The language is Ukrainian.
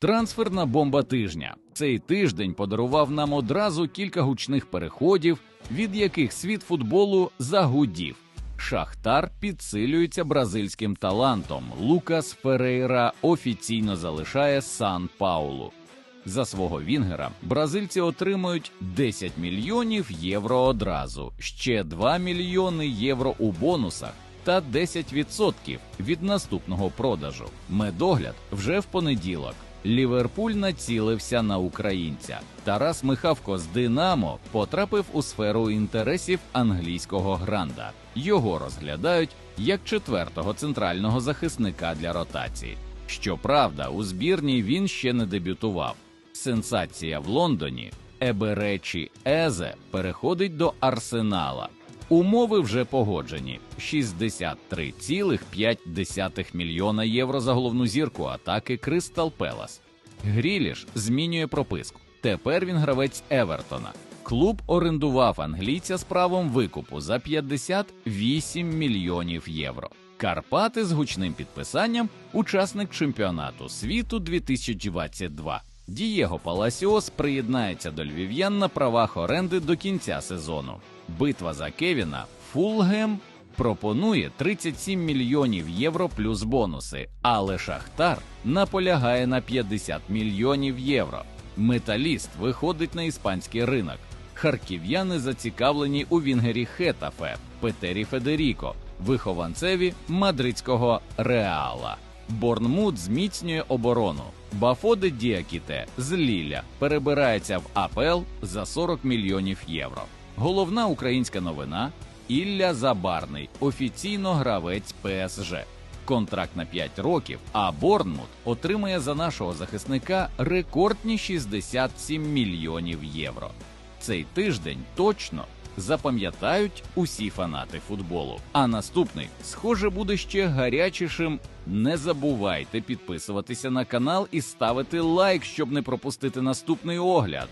Трансферна бомба тижня. Цей тиждень подарував нам одразу кілька гучних переходів, від яких світ футболу загудів. Шахтар підсилюється бразильським талантом. Лукас Ферейра офіційно залишає Сан Паулу. За свого Вінгера бразильці отримують 10 мільйонів євро одразу, ще 2 мільйони євро у бонусах та 10% від наступного продажу. Медогляд вже в понеділок. Ліверпуль націлився на українця. Тарас Михавко з Динамо потрапив у сферу інтересів англійського гранда. Його розглядають як четвертого центрального захисника для ротації. Щоправда, у збірній він ще не дебютував. Сенсація в Лондоні. Еберечі Езе переходить до Арсенала. Умови вже погоджені: 63,5 мільйона євро за головну зірку атаки Кристал Пелас. Гріліш змінює прописку. Тепер він гравець Евертона. Клуб орендував англійця з правом викупу за 58 мільйонів євро. Карпати з гучним підписанням учасник чемпіонату світу 2022. Дієго Паласіос приєднається до львів'ян на правах оренди до кінця сезону. Битва за Кевіна Фулгем пропонує 37 мільйонів євро плюс бонуси, але Шахтар наполягає на 50 мільйонів євро. Металіст виходить на іспанський ринок. Харків'яни зацікавлені у Вінгері Хетафе Петері Федеріко, вихованцеві мадридського Реала. Борнмут зміцнює оборону. Бафоде Діакіте з Ліля перебирається в АПЛ за 40 мільйонів євро. Головна українська новина Ілля Забарний, офіційно гравець ПСЖ. Контракт на 5 років, а Борнмут отримає за нашого захисника рекордні 67 мільйонів євро. Цей тиждень точно запам'ятають усі фанати футболу. А наступний, схоже, буде ще гарячішим. Не забувайте підписуватися на канал і ставити лайк, щоб не пропустити наступний огляд.